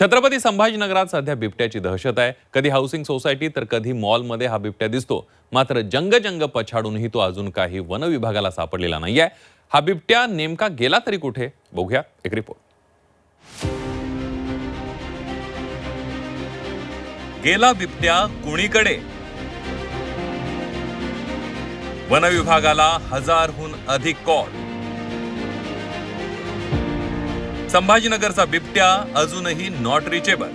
छत्रपती संभाजीनगरात सध्या बिबट्याची दहशत आहे. कधी हाऊसिंग सोसायटी तर कधी मॉलमध्ये हा बिबट्या दिसतो. मात्र जंग जंग पछाडूनही तो अजून काही वन विभागाला सापडलेला नाहीये. हा बिबट्या नेमका गेला तरी कुठे? बघूया. एक रिपोर्ट गेला बिबट्या कुणीकडे? वन विभागाला हजारहून अधिक कॉल. संभाजीनगरचा बिबट्या अजूनही नॉट रिचेबल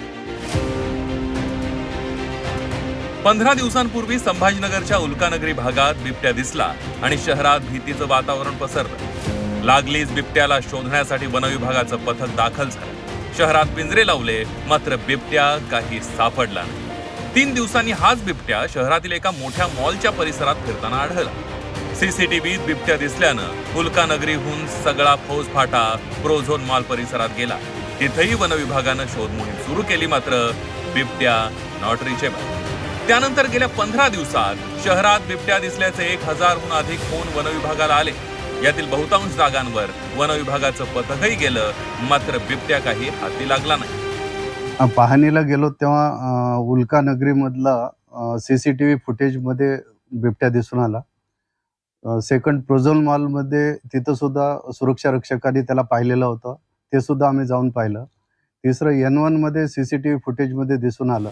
पंधरा दिवसांपूर्वी संभाजीनगरच्या उल्कानगरी भागात बिबट्या दिसला आणि शहरात भीतीचं वातावरण पसरलं. लागलीच बिबट्याला शोधण्यासाठी वनविभागाचं पथक दाखल झालं. शहरात पिंजरे लावले मात्र बिबट्या काही सापडला नाही. तीन दिवसांनी हाच बिबट्या शहरातील एका मोठ्या मॉलच्या परिसरात फिरताना आढळला. सीसीटीव्हीत बिबट्या दिसल्यानं उल्कानगरीहून सगळा फौज फाटा प्रोझोन मॉल परिसरात गेला. तिथेही वन विभागानं शोध मोहीम सुरू केली मात्र बिबट्या नॉट रिचेबल त्यानंतर गेल्या पंधरा दिवसात शहरात बिबट्या दिसल्याचे एक हजारहून अधिक फोन वन विभागाला आले. यातील बहुतांश जागांवर वन विभागाचं पथकही गेलं मात्र बिबट्या काही हाती लागला नाही. पाहणीला गेलो तेव्हा उल्का नगरीमधला सीसीटीव्ही फुटेजमध्ये बिबट्या दिसून आला. सेकंड प्रोझोन मॉलमध्ये तिथं सुद्धा सुरक्षा रक्षकांनी त्याला पाहिलेलं होतं. ते सुद्धा आम्ही जाऊन पाहिलं. तिसरं एन वनमध्ये सी सी टी व्ही फुटेजमध्ये दिसून आलं.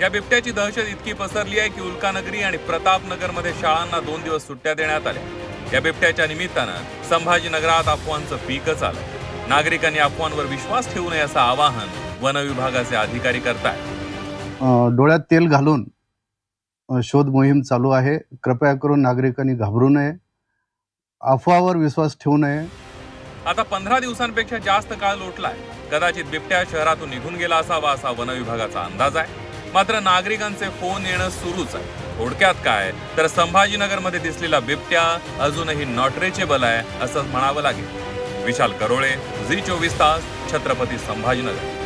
या बिबट्याची दहशत इतकी पसरली आहे की उल्कानगरी आणि प्रतापनगरमध्ये शाळांना दोन दिवस सुट्ट्या देण्यात आल्या. या बिबट्याच्या निमित्तानं संभाजीनगरात अफवांचं पीकच आलं नागरिकांनी अफवांवर विश्वास ठेवू नये असं आवाहन वन विभागाचे अधिकारी करतायत. अ, डोळ्यात तेल घालून शोध मोहीम चालू आहे. कृपया करून नागरिकांनी घाबरू नये. अफवावर विश्वास ठेवू नये. आता पंधरा दिवसांपेक्षा जास्त काळ लोटलाय. कदाचित बिबट्या शहरातून निघून गेला असावा असा वन विभागाचा अंदाज आहे. मात्र नागरिकांचे फोन येणं सुरूच आहे. थोडक्यात काय? तर संभाजीनगरमध्ये दिसलेला बिबट्या अजूनही नॉटरेचेबल आहे असं म्हणावं लागेल. विशाल करोळे झी चोवीस तास छत्रपती संभाजीनगर.